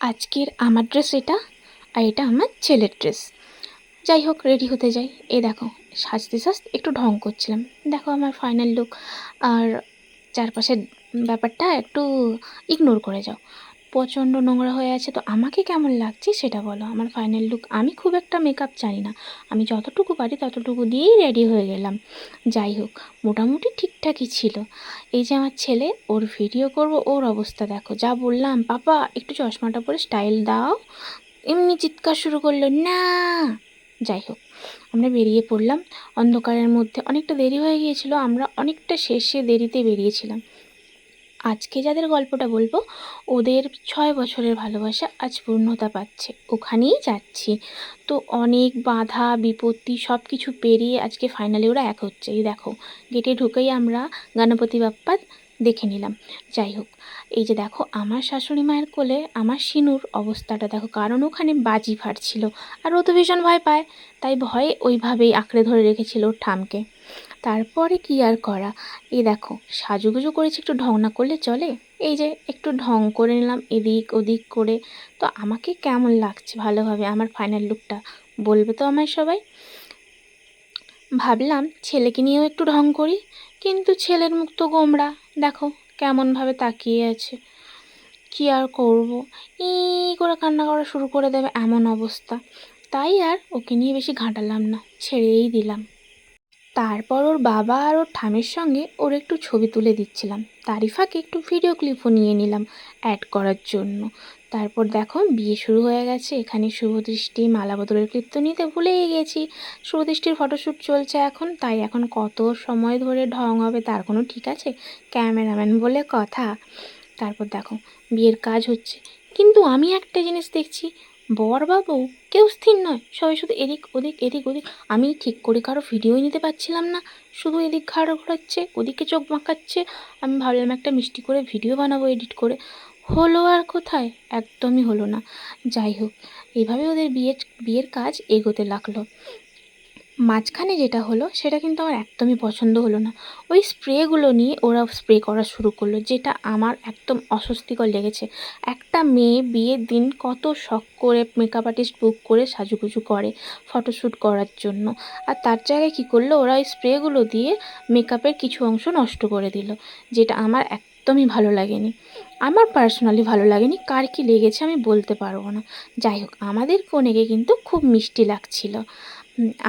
আজকের আমার ড্রেস এটা আর এটা আমার ছেলের ড্রেস যাই হোক রেডি হতে যাই। এ দেখো সাজতে সাজতে একটু ঢং করছিলাম। দেখো আমার ফাইনাল লুক আর চারপাশের ব্যাপারটা একটু ইগনোর করে যাও। প্রচণ্ড নোংরা হয়ে আছে, তো আমাকে কেমন লাগছে সেটা বলো। আমার ফাইনাল লুক আমি খুব একটা মেকআপ জানি না। আমি যতটুকু পারি ততটুকু দিয়েই রেডি হয়ে গেলাম। যাই হোক, মোটামুটি ঠিকঠাকই ছিল। এই যে আমার ছেলে, ওর ভিডিও করব, ওর অবস্থা দেখো। যা বললাম, পাপা, একটু চশমাটা পরে স্টাইল দাও। এমনি চিৎকার শুরু করল, না। যাই হোক, আমরা বেরিয়ে পড়লাম। অন্ধকারের মধ্যে অনেকটা দেরি হয়ে গিয়েছিল, আমরা অনেকটা শেষে দেরিতে বেরিয়েছিলাম। আজকে যাদের গল্পটা বলব, ওদের ছয় বছরের ভালোবাসা আজ পূর্ণতা পাচ্ছে। ওখানেই যাচ্ছি। তো অনেক বাধা, বিপত্তি সব কিছু পেরিয়ে আজকে ফাইনালি ওরা এক হচ্ছে। এই দেখো গেটে ঢুকেই আমরা গণপতি বাপ্পা দেখে নিলাম। যাই হোক, এই যে দেখো, আমার শাশুড়ি মায়ের কোলে আমার শিনুর অবস্থাটা দেখো, কারণ ওখানে বাজি ফাটছিল। আর ও তো ভীষণ ভয় পায়, তাই ভয়ে ওইভাবেই আঁকড়ে ধরে রেখেছিল ঠামকে। তারপরে কি আর করা? এই দেখো, সাজুগুজু করেছি, একটু ঢং না করলে চলে? এই যে, একটু ঢং করে নিলাম, এদিক ওদিক করে। তো আমাকে কেমন লাগছে ভালোভাবে, আমার ফাইনাল লুকটা বলবে তো আমায় সবাই? ভাবলাম ছেলেকে নিয়েও একটু ঢং করি, কিন্তু ছেলের মুখ তো গোমড়া। দেখো, কেমনভাবে তাকিয়ে আছে। কী আর করব? ই করে কান্না করা শুরু করে দেবে, এমন অবস্থা। তাই আর ওকে নিয়ে বেশি ঘাঁটালাম না, ছেড়েই দিলাম। তারপর ওর বাবা আর ওর ঠামের সঙ্গে ওর একটু ছবি তুলে দিচ্ছিলাম। তারই ফাঁকে একটু ভিডিও ক্লিপও নিয়ে নিলাম অ্যাড করার জন্য। তারপর দেখো, বিয়ে শুরু হয়ে গেছে। এখানে শুভদৃষ্টি মালা বদলের ক্লিপ তো নিতে ভুলেই গেছি। শুভদৃষ্টির ফটোশ্যুট চলছে এখন, তাই এখন কত সময় ধরে ঢং হবে তার কোনো ঠিক আছে? ক্যামেরাম্যান বলে কথা। তারপর দেখো, বিয়ের কাজ হচ্ছে। কিন্তু আমি একটা জিনিস দেখছি বর বাবু কেউ স্থির নয়। সবাই শুধু এদিক, ওদিক এদিক, ওদিক। আমি ঠিক করে কারও ভিডিওই নিতে পারছিলাম না। শুধু এদিক ঘাড় ঘোরাচ্ছে, ওদিকে চোখ মাকাচ্ছে আমি ভাবলাম একটা মিষ্টি করে ভিডিও বানাবো এডিট করে। হলো আর কোথায়? একদমই হলো না। যাই হোক এইভাবে ওদের বিয়ের বিয়ের কাজ এগোতে লাগল। মাঝখানে যেটা হলো, সেটা কিন্তু আমার একদমই পছন্দ হলো না। ওই স্প্রেগুলো নিয়ে ওরা স্প্রে করা শুরু করল, যেটা আমার একদম অস্বস্তিকর লেগেছে। একটা মেয়ে বিয়ের দিন কত শখ করে মেকআপ আর্টিস্ট বুক করে সাজুগুজু করে ফটোশ্যুট করার জন্য। আর তার জায়গায় কী করল, ওরা ওই স্প্রেগুলো দিয়ে মেকআপের কিছু অংশ নষ্ট করে দিল, যেটা আমার একদমই ভালো লাগেনি। আমার পার্সোনালি ভালো লাগেনি, কার কী লেগেছে আমি বলতে পারব না। যাই হোক, আমাদের কনেকে কিন্তু খুব মিষ্টি লাগছিল।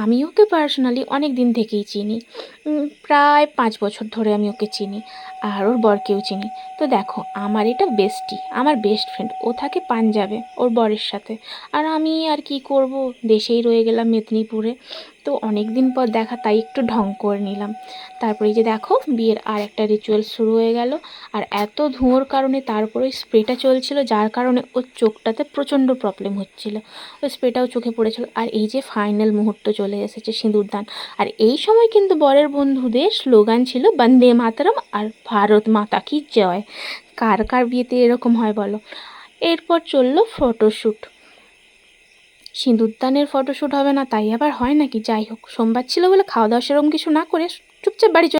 আমি ওকে পার্সোনালি অনেক দিন থেকেই চিনি। প্রায় পাঁচ বছর ধরে আমি ওকে চিনি, আর ওর বরকেও চিনি। তো দেখো, আমার এটা বেস্টি আমার বেস্ট ফ্রেন্ড ও থাকে পাঞ্জাবে, ওর বরের সাথে। আর আমি আর কি করব? দেশেই রয়ে গেলাম মেদিনীপুরে। তো অনেক দিন পর দেখা, তাই একটু ঢং করে নিলাম। তারপরে যে দেখো, বিয়ের আর একটা রিচুয়াল শুরু হয়ে গেল। আর এত ধুঁয়োর কারণে তারপরে ওই স্প্রেটা চলছিল, যার কারণে ওর চোখটাতে প্রচণ্ড প্রবলেম হচ্ছিল। ওই স্প্রেটাও চোখে পড়েছিল। আর এই যে ফাইনাল মুহূর্ত চলে এসেছে সিঁদুরদান আর এই সময় কিন্তু বরের বন্ধুদের স্লোগান ছিল, বন্দে মাতরম আর ভারত মাতা কি জয়। কার কার বিয়েতে এরকম হয় বলো? এরপর চলল ফটোশ্যুট সিঁদুরদানের ফটোশ্যুট হবে না, তাই আবার হয় নাকি? যাই হোক, সোমবার ছিল বলে খাওয়া দাওয়া সেরকম কিছু না করে চুপচাপ বাড়ি